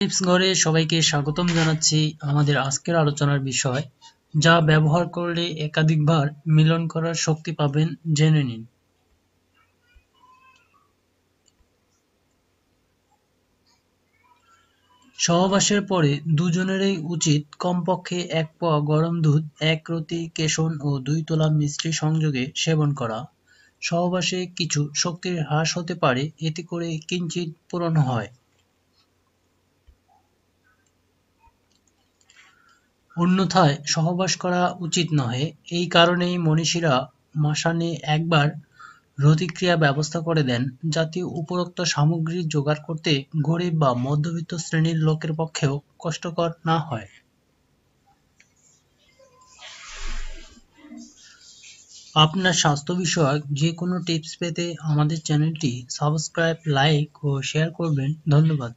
Tips ঘরে সবাইকে স্বাগতম জানাচ্ছি আমাদের আজকের আলোচনার বিষয়, যা ব্যবহার করলে একাধিকবার মিলন করার শক্তি পাবেন জেনে নিন। সহবাসের পরে দুজনেরই উচিত কমপক্ষে এক পোয়া গরম দুধ, এক রতি কেশন ও দুই তোলা মিষ্টি সংযোগে সেবন করা। সহবাসে কিছু শক্তির হ্রাস হতে পারে, এতে করে কিঞ্চিৎ পূরণ হয়। অন্যথায় সহবাস করা উচিত নহে। এই কারণেই মনীষীরা মাসানে একবার রতিক্রিয়া ব্যবস্থা করে দেন, যাতে উপরোক্ত সামগ্রী জোগাড় করতে গরিব বা মধ্যবিত্ত শ্রেণির লোকের পক্ষেও কষ্টকর না হয়। আপনার স্বাস্থ্য বিষয়ক যে কোনো টিপস পেতে আমাদের চ্যানেলটি সাবস্ক্রাইব, লাইক ও শেয়ার করবেন। ধন্যবাদ।